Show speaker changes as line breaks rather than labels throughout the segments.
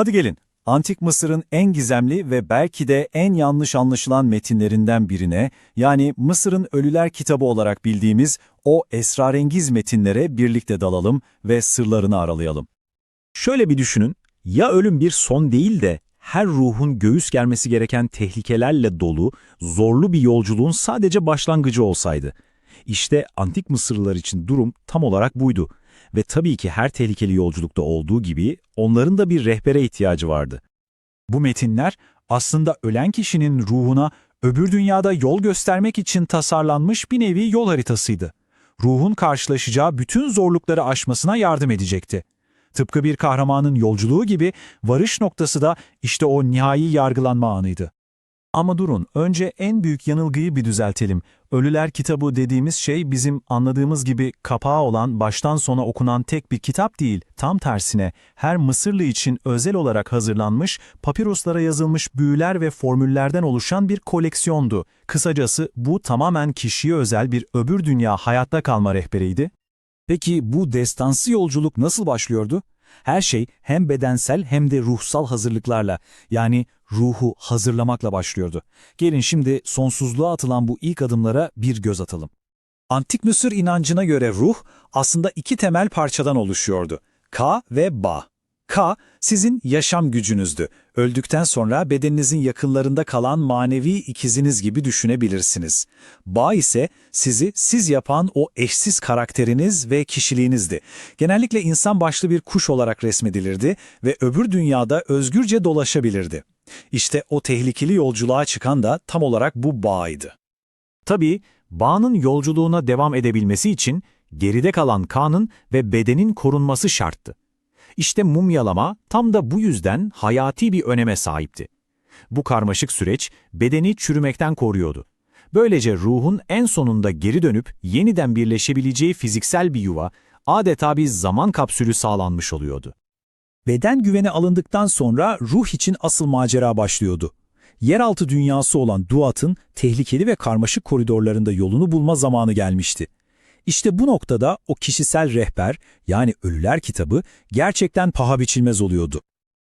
Hadi gelin, Antik Mısır'ın en gizemli ve belki de en yanlış anlaşılan metinlerinden birine, yani Mısır'ın Ölüler Kitabı olarak bildiğimiz o esrarengiz metinlere birlikte dalalım ve sırlarını aralayalım.
Şöyle bir düşünün, ya ölüm bir son değil de her ruhun göğüs germesi gereken tehlikelerle dolu, zorlu bir yolculuğun sadece başlangıcı olsaydı. İşte antik Mısırlılar için durum tam olarak buydu. Ve tabii ki her tehlikeli yolculukta olduğu gibi onların da bir rehbere ihtiyacı vardı.
Bu metinler aslında ölen kişinin ruhuna öbür dünyada yol göstermek için tasarlanmış bir nevi yol haritasıydı. Ruhun karşılaşacağı bütün zorlukları aşmasına yardım edecekti. Tıpkı bir kahramanın yolculuğu gibi varış noktası da işte o nihai yargılanma anıydı. Ama durun, önce en büyük yanılgıyı bir düzeltelim. Ölüler kitabı dediğimiz şey bizim anladığımız gibi kapağı olan baştan sona okunan tek bir kitap değil. Tam tersine her Mısırlı için özel olarak hazırlanmış, papiruslara yazılmış büyüler ve formüllerden oluşan bir koleksiyondu. Kısacası bu tamamen kişiye özel bir öbür dünya hayatta kalma rehberiydi. Peki bu destansı yolculuk nasıl başlıyordu? Her şey hem bedensel hem de ruhsal hazırlıklarla yani ruhu hazırlamakla başlıyordu. Gelin şimdi sonsuzluğa atılan bu ilk adımlara bir göz atalım. Antik Mısır inancına göre ruh aslında iki temel parçadan oluşuyordu. Ka ve Ba. Ka, sizin yaşam gücünüzdü. Öldükten sonra bedeninizin yakınlarında kalan manevi ikiziniz gibi düşünebilirsiniz. Ba ise sizi siz yapan o eşsiz karakteriniz ve kişiliğinizdi. Genellikle insan başlı bir kuş olarak resmedilirdi ve öbür dünyada özgürce dolaşabilirdi. İşte o tehlikeli yolculuğa çıkan da tam olarak bu bağıydı.
Tabii bağın yolculuğuna devam edebilmesi için geride kalan kanın ve bedenin korunması şarttı. İşte mumyalama tam da bu yüzden hayati bir öneme sahipti. Bu karmaşık süreç bedeni çürümekten koruyordu. Böylece ruhun en sonunda geri dönüp yeniden birleşebileceği fiziksel bir yuva, adeta bir zaman kapsülü sağlanmış oluyordu.
Beden güvene alındıktan sonra ruh için asıl macera başlıyordu. Yeraltı dünyası olan Duat'ın tehlikeli ve karmaşık koridorlarında yolunu bulma zamanı gelmişti. İşte bu noktada o kişisel rehber yani Ölüler kitabı gerçekten paha biçilmez oluyordu.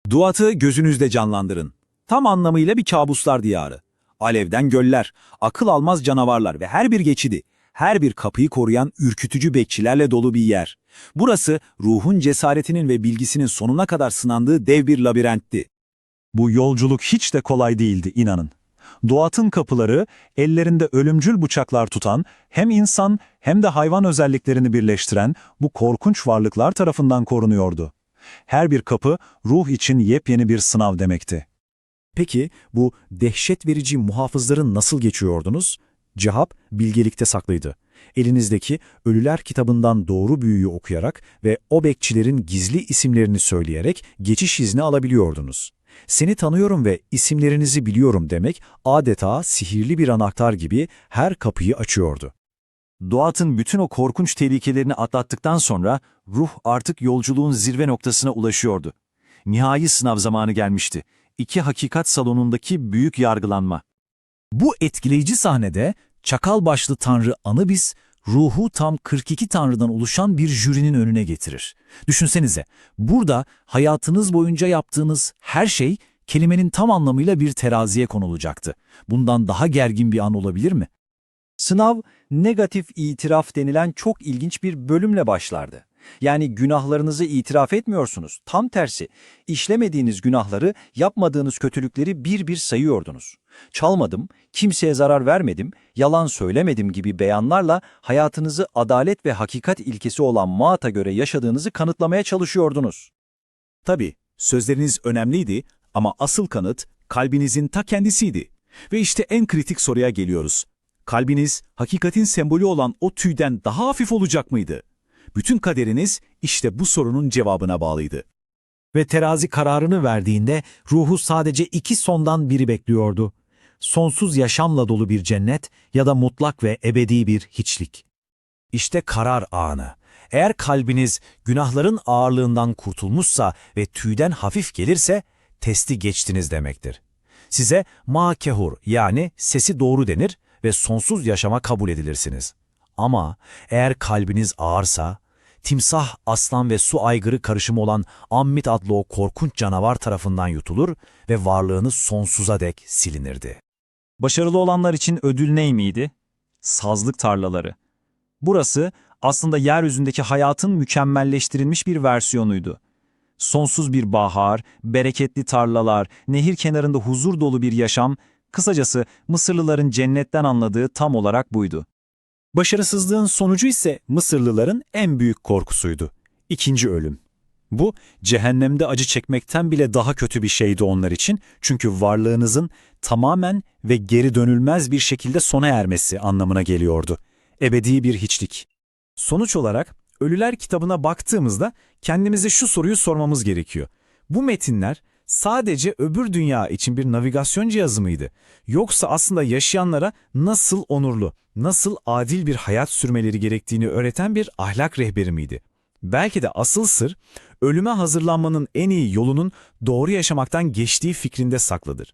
Duat'ı gözünüzde canlandırın. Tam anlamıyla bir kabuslar diyarı. Alevden göller, akıl almaz canavarlar ve her bir geçidi, her bir kapıyı koruyan ürkütücü bekçilerle dolu bir yer. Burası ruhun cesaretinin ve bilgisinin sonuna kadar sınandığı dev bir labirentti.
Bu yolculuk hiç de kolay değildi inanın. Doğat'ın kapıları ellerinde ölümcül bıçaklar tutan hem insan hem de hayvan özelliklerini birleştiren bu korkunç varlıklar tarafından korunuyordu. Her bir kapı ruh için yepyeni bir sınav demekti. Peki bu dehşet verici muhafızları nasıl geçiyordunuz? Cevap bilgelikte saklıydı. Elinizdeki Ölüler kitabından doğru büyüyü okuyarak ve o bekçilerin gizli isimlerini söyleyerek geçiş izni alabiliyordunuz. Seni tanıyorum ve isimlerinizi biliyorum demek adeta sihirli bir anahtar gibi her kapıyı açıyordu. Doğat'ın bütün o korkunç tehlikelerini atlattıktan sonra ruh artık yolculuğun zirve noktasına ulaşıyordu. Nihai sınav zamanı gelmişti. İki hakikat salonundaki büyük yargılanma. Bu etkileyici sahnede çakal başlı tanrı Anubis, ruhu tam 42 tanrıdan oluşan bir jürinin önüne getirir. Düşünsenize, burada hayatınız boyunca yaptığınız her şey kelimenin tam anlamıyla bir teraziye konulacaktı. Bundan daha gergin bir an olabilir mi?
Sınav, negatif itiraf denilen çok ilginç bir bölümle başlardı. Yani günahlarınızı itiraf etmiyorsunuz. Tam tersi, işlemediğiniz günahları, yapmadığınız kötülükleri bir bir sayıyordunuz. Çalmadım, kimseye zarar vermedim, yalan söylemedim gibi beyanlarla hayatınızı adalet ve hakikat ilkesi olan Maat'a göre yaşadığınızı kanıtlamaya çalışıyordunuz.
Tabii, sözleriniz önemliydi ama asıl kanıt kalbinizin ta kendisiydi. Ve işte en kritik soruya geliyoruz. Kalbiniz, hakikatin sembolü olan o tüyden daha hafif olacak mıydı? Bütün kaderiniz işte bu sorunun cevabına bağlıydı.
Ve terazi kararını verdiğinde ruhu sadece iki sondan biri bekliyordu. Sonsuz yaşamla dolu bir cennet ya da mutlak ve ebedi bir hiçlik. İşte karar anı. Eğer kalbiniz günahların ağırlığından kurtulmuşsa ve tüyden hafif gelirse testi geçtiniz demektir. Size ma kehur yani sesi doğru denir ve sonsuz yaşama kabul edilirsiniz. Ama eğer kalbiniz ağırsa timsah, aslan ve su aygırı karışımı olan Ammit adlı o korkunç canavar tarafından yutulur ve varlığını sonsuza dek silinirdi.
Başarılı olanlar için ödül ney miydi? Sazlık tarlaları. Burası aslında yeryüzündeki hayatın mükemmelleştirilmiş bir versiyonuydu. Sonsuz bir bahar, bereketli tarlalar, nehir kenarında huzur dolu bir yaşam, kısacası Mısırlıların cennetten anladığı tam olarak buydu.
Başarısızlığın sonucu ise Mısırlıların en büyük korkusuydu. İkinci ölüm. Bu, cehennemde acı çekmekten bile daha kötü bir şeydi onlar için çünkü varlığınızın tamamen ve geri dönülmez bir şekilde sona ermesi anlamına geliyordu. Ebedi bir hiçlik. Sonuç olarak Ölüler kitabına baktığımızda kendimize şu soruyu sormamız gerekiyor. Bu metinler sadece öbür dünya için bir navigasyon cihazı mıydı? Yoksa aslında yaşayanlara nasıl onurlu, nasıl adil bir hayat sürmeleri gerektiğini öğreten bir ahlak rehberi miydi? Belki de asıl sır, ölüme hazırlanmanın en iyi yolunun doğru yaşamaktan geçtiği fikrinde saklıdır.